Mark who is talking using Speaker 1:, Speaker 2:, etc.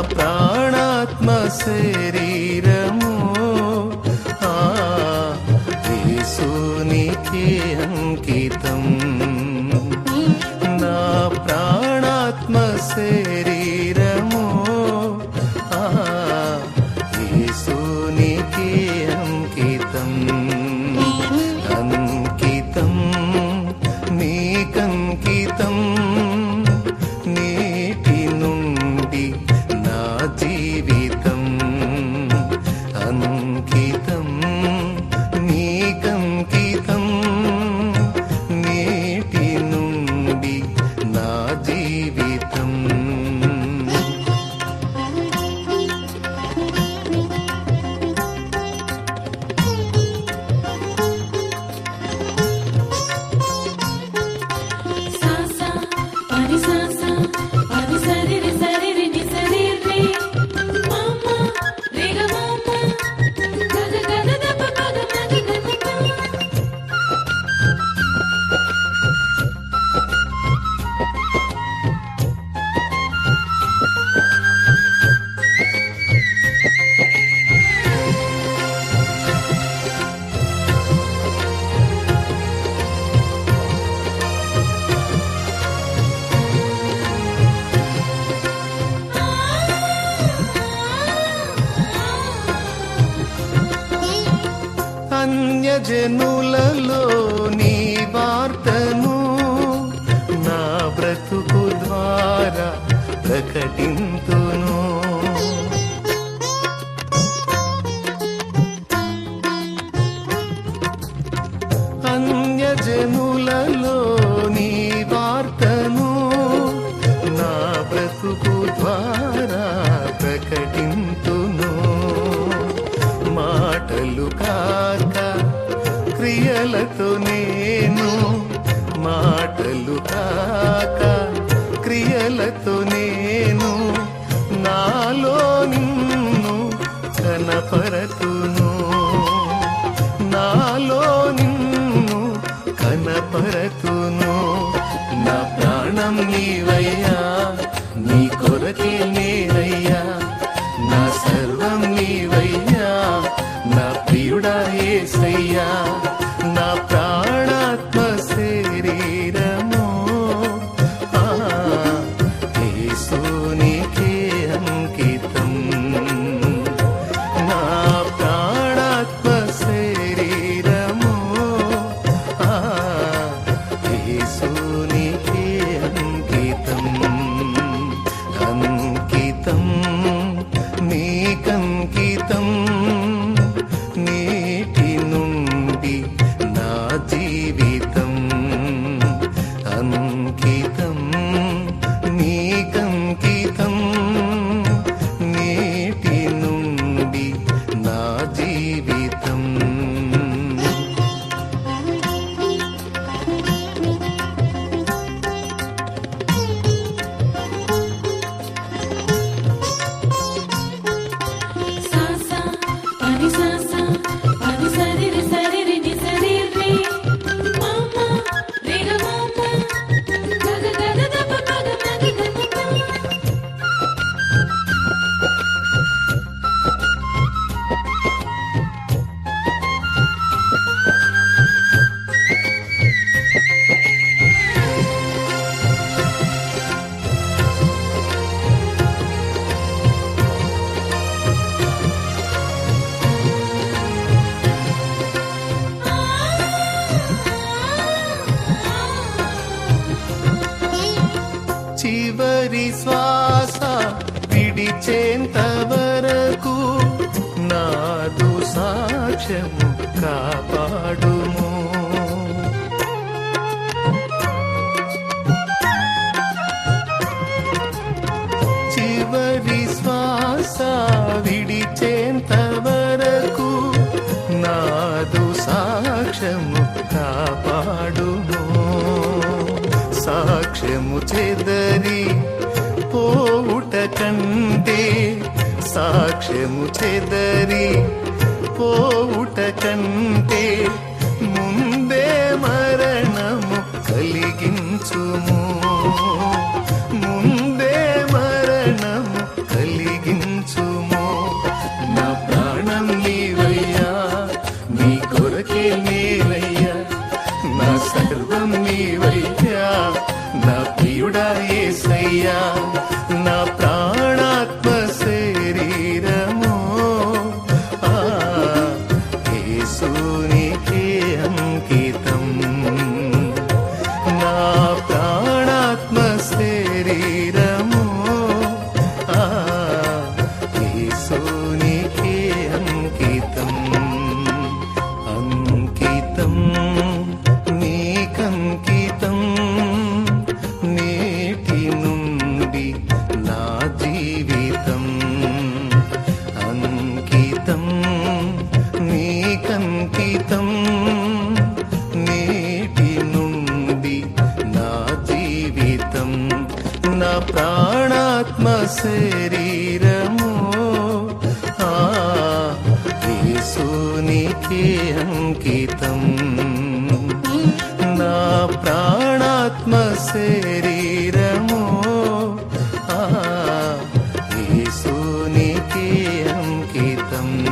Speaker 1: ప్రాణాత్మ శరీరము ఆ యేసునికి అంకితం. నా ప్రాణాత్మ శరీరం జనులలో నీ వార్తను నా బ్రతుకు ద్వారా ప్రకటించ కృపతో నేను మాటలు కాక క్రియలతో నేను నాలో నిన్ను కనపరతును. నాలో నిన్ను
Speaker 2: కనపరతు गीतं
Speaker 1: गीतम् శ్వాస విడిచేంత వరకు నాదు సాక్ష్యము సాక్ష్యము చెదరి పోవుట కంటే ముందే మరణము కలిగించుము. Up. శరీరము. ఆ యేసునికే అంకితం. నా ప్రాణాత్మ శరీరము. ఆ యేసునికే అంకితం.